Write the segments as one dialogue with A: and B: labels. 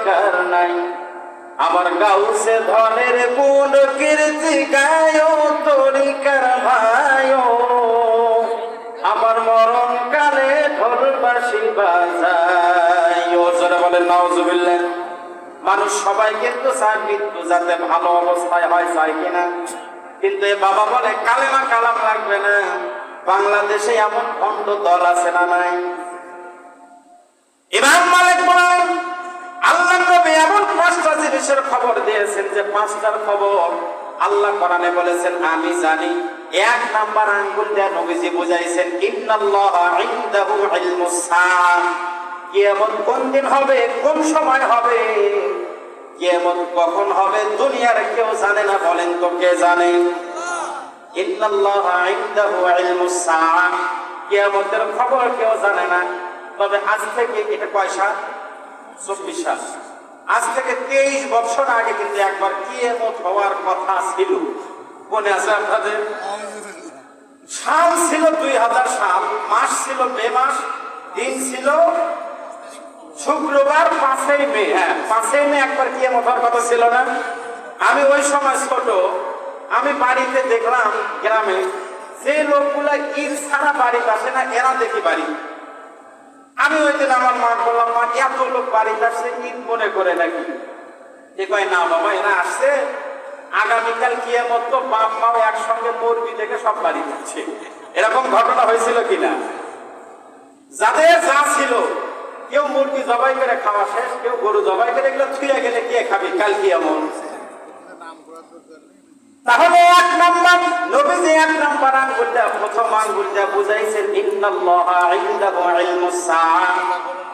A: দরকার নাই। আমার গাউসে ধনের গুণ, কীর্তি গায়, তরিকার ভাই আমার মরণ কালে ঢোলবাসি বাজাই ও জোরে বলেন, নাউজুবিল্লাহ। মানুষ সবাই কিন্তু চায় মৃত্যু যাতে ভালো অবস্থায় হয় চায় কিনা? কিন্তু এ বাবা বলে, কালেমা কালাম লাগবে না। বাংলাদেশে এমন ভণ্ড দল আছে না নাই? ইমাম মালিক বলেন আল্লাহ নবী এমন পাঁচটা খবর দিয়েছেন যে পাঁচটার খবর আল্লাহ কোরআনে বলেছেন, আমি জানি, এক নাম্বার আঙ্গুল দেয়া নবীজি বুঝাইছেন কিয়ামত কোন দিন হবে, কোন সময় হবে? কিয়ামত কখন হবে, দুনিয়ার কেউ জানে না, বলেন তো কে জানে? কিয়ামতের খবর কেউ জানে না, তবে আজ থেকে এটা কয় সাল চব্বিশ সাল। আজ থেকে তেইশ বছর আগে কিন্তু একবার কিয়ামত হওয়ার কথা ছিল? মনে আছে আপনাদের? সাল ছিল দুই হাজার সাল, মাস ছিল মে মাস, দিন ছিল শুক্রবার পাঁচই মে। হ্যাঁ পাঁচই মে একবার কিয়ামত হওয়ার কথা ছিল না? আমি ওই সময় ছোট, আমি বাড়িতে দেখলাম গ্রামে যে লোকগুলা ঈদ ছাড়া বাড়িতে আসে না, এরা দেখি বাড়ি। আমি ওই আমার মা বললাম মা, এত লোক বাড়িতে আসছে ঈদ মনে করে নাকি? এ কয়, না বাবা, এরা আসছে। আগামীকাল কিয়ামত তো বাপ মাও একসঙ্গে মরবি থেকে সব বাড়ি যাচ্ছে। এরকম ঘটনা হয়েছিল কিনা? যাদের যা ছিল, কেউ মুরগি জবাই করে খাওয়া শেষ, কেউ গরু জবাই করে, এগুলো ছুঁয়ে গেলে কে খাবি কাল কিয়ামত? তাহলে এক নাম্বার, নবীজি এক নাম্বার প্রথম বুঝাইছেন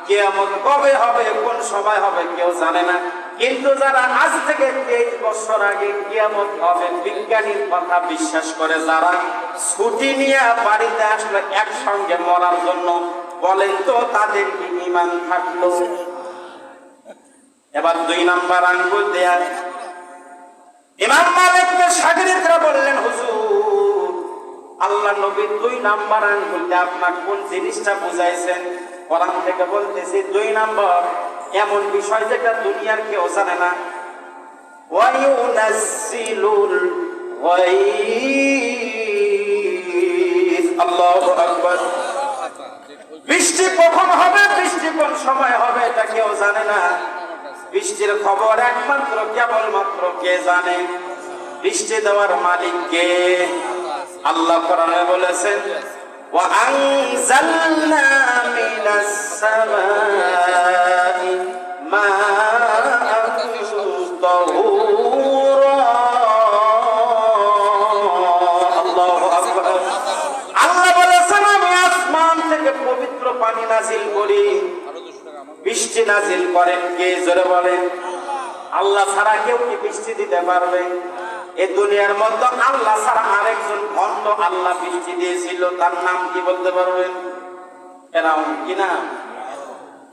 A: কিয়ামত কবে হবে, কোন সময় হবে, কেউ জানে না। কিন্তু যারা আজ থেকে তেইশ বছর আগে কিয়ামত হবে, বিজ্ঞানীর কথা বিশ্বাস করে, যারা ছুটি নিয়ে বাড়িতে আসলো, একসঙ্গে মরার জন্য, বলেন তো তাদের কি ইমান থাকল? এবার দুই নাম্বার আঙ্গুল দেয়া ইমাম মালিককে সাগরিকরা বললেন, হুজুর, আল্লাহ নবী দুই নাম্বার আঙ্গুলটা আপনার কোন জিনিসটা বুঝাইছেন? কোরআন থেকে বলতেছি, দুই নাম্বার, এমন বিষয় যেটা দুনিয়ার কেউ জানে না। ওয়ায়ুনাজ্জিলুল গায়ব। আল্লাহু আকবার। বৃষ্টি কখন হবে, বৃষ্টি কোন সময় হবে, এটা কেউ জানে না। বৃষ্টির খবর একমাত্র কেবলমাত্র কে জানে বৃষ্টি দেওয়ার মালিক কে আল্লাহ কোরআনে বলেছেন وأنزلنا من السماء ماء طهورا الله أكبر আল্লাহ বলেছেন আমি আসমান থেকে পবিত্র পানি নাজিল করি বৃষ্টি নাজিল করেন কে? জোরে বলেন। আল্লাহ ছাড়া কেউ কি বৃষ্টি দিতে পারবে? এ দুনিয়ার মধ্যে আল্লাহ ছাড়া আরেকজন অন্য আল্লাহ বৃষ্টি দিয়েছিল, তার নাম কি বলতে পারবেন? এরাও কি না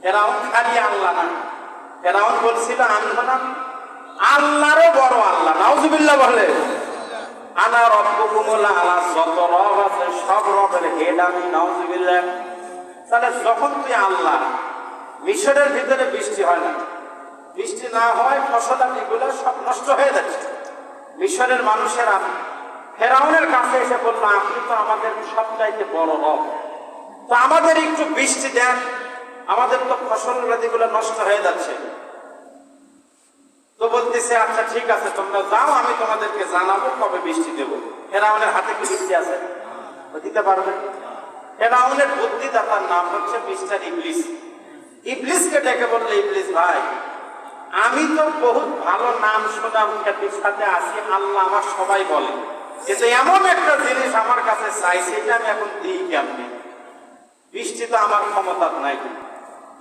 A: এরাও খালি আল্লাহ না। ফেরাউন বলছিল আমি হলাম আল্লাহরও বড় আল্লাহ। নাউজুবিল্লাহ বলে আনা রব্বুকুমুল আলা যত রব আছে সব রবের হেড আমি, নাউজুবিল্লাহ। তাহলে যখন তুই আল্লাহ মিশরের ভিতরে বৃষ্টি হয় না। বৃষ্টি না হয় ফসল ফসলাদিগুলো সব নষ্ট হয়ে যাচ্ছে। মিশরের মানুষেরা ফেরাউনের কাছে এসে বলল আপনি তো আমাদের সবচাইতে বড় রব। তো আমাদের একটু বৃষ্টি দেন আমাদের তো ফসল ফসলাদিগুলো নষ্ট হয়ে যাচ্ছে। তো বলতেছে আচ্ছা ঠিক আছে তোমরা যাও আমি তোমাদেরকে জানাব কবে বৃষ্টি দেবো। ফেরাউনের হাতে কি বৃষ্টি আছে? দিতে পারবে? ফেরাউনের বুদ্ধিদাতার নাম হচ্ছে মিস্টার ইংলিশ ইবলিসকে ডেকে বললে, ইবলিস ভাই, আমি তো বহুত ভালো নাম সুনাম খ্যাতির সাথে আছি আল্লাহ আমার সবাই বলে। কিন্তু এমন একটা জিনিস আমার কাছে চাই, সেটা আমি এখন দিই কেমনি? বৃষ্টি তো আমার ক্ষমতা নাই।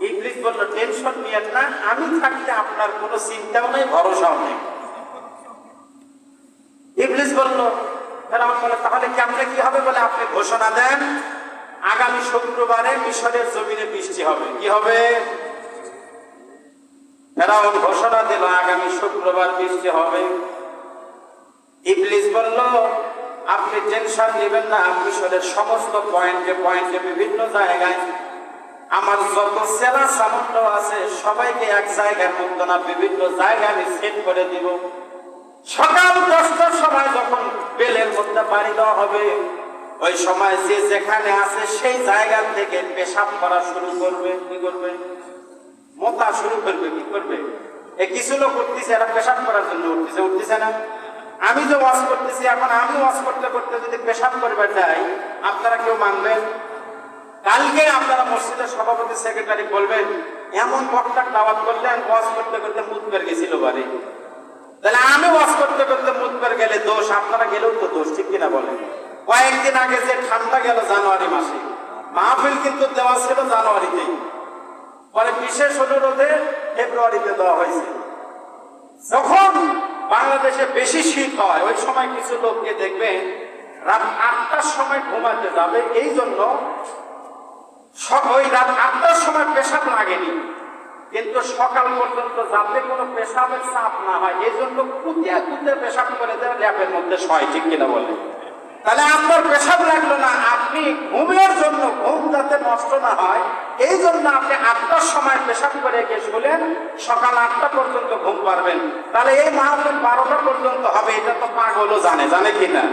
A: ইবলিস বলল, টেনশন নিয়েন না, আমি থাকতে আপনার কোনো চিন্তাও নেই, ভরসাও নেই। ইবলিস বলল তাহলে কেমনে কি হবে বলে আপনি ঘোষণা দেন? আগামী শুক্রবারে মিশরের জমিনে বৃষ্টি হবে। কি হবে? ফেরাউন ঘোষণা দিল, আগামী শুক্রবার বৃষ্টি হবে। ইবলিস বলল, আপনি টেনশন নেবেন না, মিশরের সমস্ত পয়েন্টে পয়েন্টে বিভিন্ন জায়গায় আমার যত সেরা সামন্ত আছে, সবাইকে এক জায়গার মধ্যে না, বিভিন্ন জায়গায় আমি সেট করে দিব। সকাল দশটার সময় যখন বেলের মধ্যে বাড়ি দেওয়া হবে ওই সময় যে যেখানে আছে সেই জায়গা থেকে পেশাব করা শুরু করবে, কি করবে? মোতা শুরু করবে, কি করবে? এ কিছু লোক উঠতেছে, এরা পেশাব করার জন্য উঠতেছে উঠতেছে না। আমি যে ওয়াজ করতেছি, এখন আমি ওয়াজ করতে করতে যদি পেশাব করবে যাই, আপনারা কেউ মানবেন? কালকে আপনারা মসজিদের সভাপতি সেক্রেটারি বলবেন, এমন বক্তার দাওয়াত করলেন ওয়াজ করতে করতে মুখ বের গেছিল বাড়ি। তাহলে আমি ওয়াজ করতে করতে মুখ বের গেলে দোষ, আপনারা গেলেও তো দোষ, ঠিক কিনা বলেন? কয়েকদিন আগে যে ঠান্ডা গেল জানুয়ারি মাসে, মাহফিল কিন্তু দেওয়া ছিল জানুয়ারিতেই। পরে বিশেষ অনুরোধে ফেব্রুয়ারিতে দেওয়া হয়েছে। যখন বাংলাদেশে বেশি শীত হয়, ওই সময় কিছু লোককে দেখবেন রাত আটটার সময় ঘুমাতে যাবে, এই জন্য ওই রাত আটটার সময় পেশাব লাগেনি। কিন্তু সকাল পর্যন্ত যাতে কোনো পেশাবের চাপ না হয়, এই জন্য কুতিয়া কুতিয়া পেশাব করে দেয় ল্যাপের মধ্যে শয়, ঠিক কিনা বলে তাহলে আপনার পেশাব লাগল না, আপনি ঘুমের জন্য ঘুম যাতে নষ্ট না হয়, এই জন্য আপনি আটটার সময় পেশাব করে গিয়ে শুলেন, সকাল আটটা পর্যন্ত ঘুম পারবেন তাহলে এই মাহফিল বারোটা পর্যন্ত হবে, এটা তো পাগলও জানে জানে কিনা?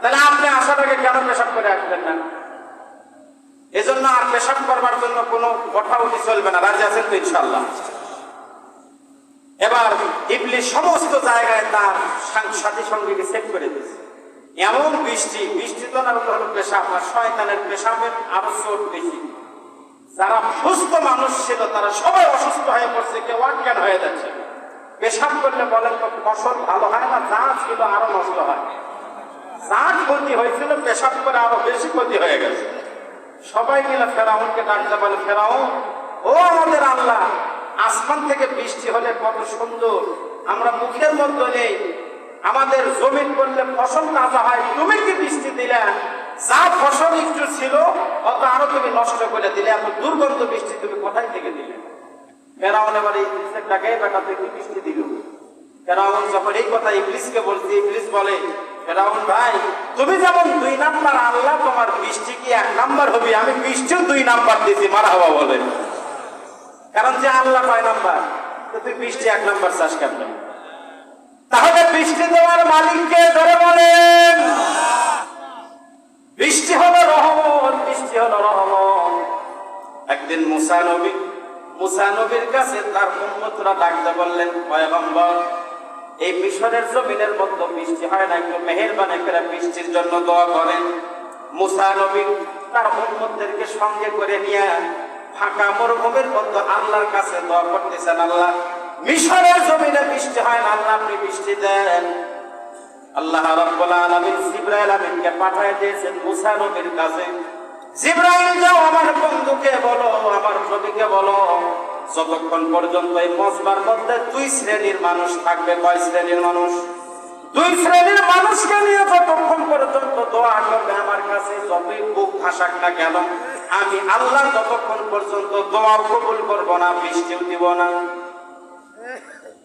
A: তাহলে আপনি আগে কেন পেশাব করে আসবেন না? এজন্য আর পেশাব করবার জন্য কোনো কথা উঠি চলবে না, রাজি আছেন তো ইনশাল্লাহ এবার ইবলিশ সমস্ত জায়গায় তার সাথী সঙ্গীকে সেট করে দিয়েছে। এমন বৃষ্টি বৃষ্টি তো না হলো পেশাব আর শয়তানের পেশাবের চোট বেশি। যারা সুস্থ মানুষ ছিল, তারা সবাই অসুস্থ হয়ে পড়ছে, কেউ অজ্ঞান হয়ে যাচ্ছে। পেশাব করলে বলেন তো, ফসল ভালো হয় না? যা ছিল আরও নষ্ট হয়। যা ক্ষতি হয়েছিল, পেশাব করে আরও বেশি ক্ষতি হয়ে গেছে। সবাই মিলে ফেরাউনকে ডাকতে বলে, ফেরাউন, ও আমাদের আল্লাহ, আসমান থেকে বৃষ্টি হলে কত সুন্দর। আমরা মুখের মধ্যে নেই আমাদের জমিন করলে ফসল তাজা হয়। তুমি কি বৃষ্টি দিলে? যা ফসল একটু ছিল, অত আরও তুমি নষ্ট করে দিলে। এত দুর্গন্ধ বৃষ্টি তুমি কোথায় থেকে দিলে? ফেরাউন এবার ডাকে, বেটা, তুই কি বৃষ্টি দিল? ফেরাউন যখন এই কথা ইবলিসকে বলছে, ইবলিস বলে, ফেরাউন ভাই, তুমি যেমন দুই নাম্বার আল্লাহ, তোমার বৃষ্টি কি এক নাম্বার হবে? আমি বৃষ্টিও দুই নাম্বার দিছি, মারা হওয়া বলে। কারণ যে আল্লাহ কয় নাম্বার তুই বৃষ্টি এক নাম্বার চাষ কেন তাহলে বৃষ্টি দেওয়ার মালিককে ধরে বলেন। বৃষ্টি হলো রহমত, বৃষ্টি হলো রহমত। একদিন মুসা নবী, মুসা নবীর কাছে তার উম্মতরা ডাকতে বললেন, পয়গম্বর, এই মিশরের জমিনের মধ্যে বৃষ্টি হয় না, একটু মেহেরবানি করে বৃষ্টির জন্য দোয়া করেন। মুসা নবী তার উম্মতদেরকে সঙ্গে করে নিয়ে ফাঁকা মরুভূমির মধ্যে আল্লাহর কাছে দোয়া করতেছেন, আল্লাহ মিশরের জমিনে বৃষ্টি হয় না, আল্লাহ আপনি বৃষ্টি দেন। আল্লাহ রাব্বুল আলামিন জিবরাইল আমিনকে পাঠিয়ে দিয়েছেন মুসা নবীর কাছে। জিবরাইল, যাও আমার বন্ধুকে বলো, আমার নবীকে বলো, যতক্ষণ পর্যন্ত এই মধ্যে দুই শ্রেণির মানুষ থাকবে, কয় শ্রেণির মানুষ? দুই শ্রেণির মানুষকে নিয়ে যতক্ষণ পর্যন্ত দোয়া করবে আমার কাছে, যতই বুক ভাসাক না কেন, আমি আল্লাহ ততক্ষণ পর্যন্ত দোয়া কবুল করব না, বৃষ্টিও দিব না।